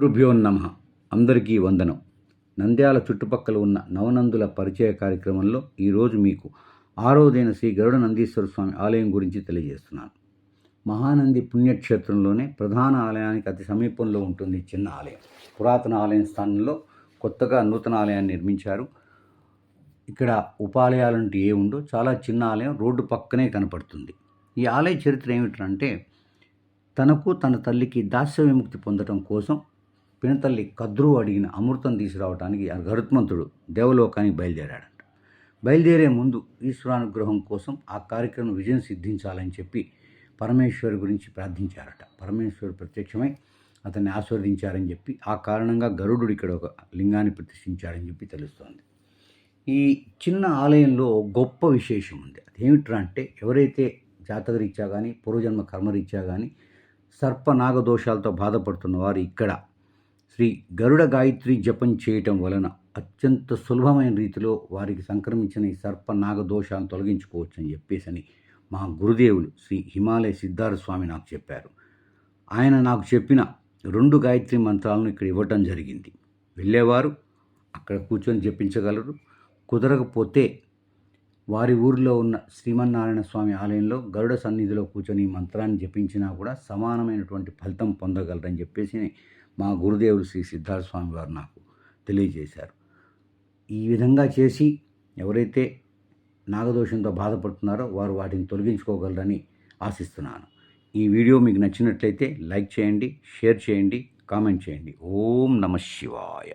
గురుభ్యో నమ. అందరికీ వందనం. నంద్యాల చుట్టుపక్కల ఉన్న నవనందుల పరిచయ కార్యక్రమంలో ఈరోజు మీకు ఆరోదైన శ్రీ గరుడ నందీశ్వర స్వామి ఆలయం గురించి తెలియజేస్తున్నాను. మహానంది పుణ్యక్షేత్రంలోనే ప్రధాన ఆలయానికి అతి సమీపంలో ఉంటుంది చిన్న ఆలయం. పురాతన ఆలయం స్థానంలో కొత్తగా నూతన ఆలయాన్ని నిర్మించారు. ఇక్కడ ఉపాలయాలంటూ ఏ ఉండో చాలా చిన్న ఆలయం రోడ్డు పక్కనే కనపడుతుంది. ఈ ఆలయ చరిత్ర ఏమిటంటే తనకు తన తల్లికి దాస్య విముక్తి పొందడం కోసం పినతల్లి కద్రు అడిగిన అమృతం తీసుకురావడానికి అర్ఘరుత్మంతుడు దేవలోకానికి బయలుదేరాడంట. బయలుదేరే ముందు ఈశ్వరానుగ్రహం కోసం ఆ కార్యక్రమం విజయం సిద్ధించాలని చెప్పి పరమేశ్వరు గురించి ప్రార్థించారట. పరమేశ్వరుడు ప్రత్యక్షమై అతన్ని ఆస్వాదించారని చెప్పి ఆ కారణంగా గరుడు ఇక్కడ ఒక లింగాన్ని ప్రతిష్ఠించారని చెప్పి తెలుస్తోంది. ఈ చిన్న ఆలయంలో గొప్ప విశేషం ఉంది. అదేమిట్రా అంటే ఎవరైతే జాతకరీత్యా కానీ పూర్వజన్మ కర్మరీత్యా కానీ సర్ప నాగదోషాలతో బాధపడుతున్న వారు ఇక్కడ శ్రీ గరుడ గాయత్రి జపం చేయటం వలన అత్యంత సులభమైన రీతిలో వారికి సంక్రమించిన ఈ సర్ప నాగదోషాలను తొలగించుకోవచ్చు అని చెప్పేసి మా గురుదేవులు శ్రీ హిమాలయ సిద్ధార్థ స్వామి నాకు చెప్పారు. ఆయన నాకు చెప్పిన రెండు గాయత్రి మంత్రాలను ఇక్కడ ఇవ్వటం జరిగింది. వెళ్ళేవారు అక్కడ కూర్చొని జపించగలరు. కుదరకపోతే వారి ఊరిలో ఉన్న శ్రీమన్నారాయణ స్వామి ఆలయంలో గరుడ సన్నిధిలో కూర్చొని ఈ మంత్రాన్ని జపించినా కూడా సమానమైనటువంటి ఫలితం పొందగలరని చెప్పేసి మా గురుదేవులు శ్రీ సిద్ధార్థ స్వామి వారు నాకు తెలియజేశారు. ఈ విధంగా చేసి ఎవరైతే నాగదోషంతో బాధపడుతున్నారో వారు వాటిని తొలగించుకోగలరని ఆశిస్తున్నాను. ఈ వీడియో మీకు నచ్చినట్లయితే లైక్ చేయండి షేర్ చేయండి కామెంట్ చేయండి. ఓం నమ శివాయ.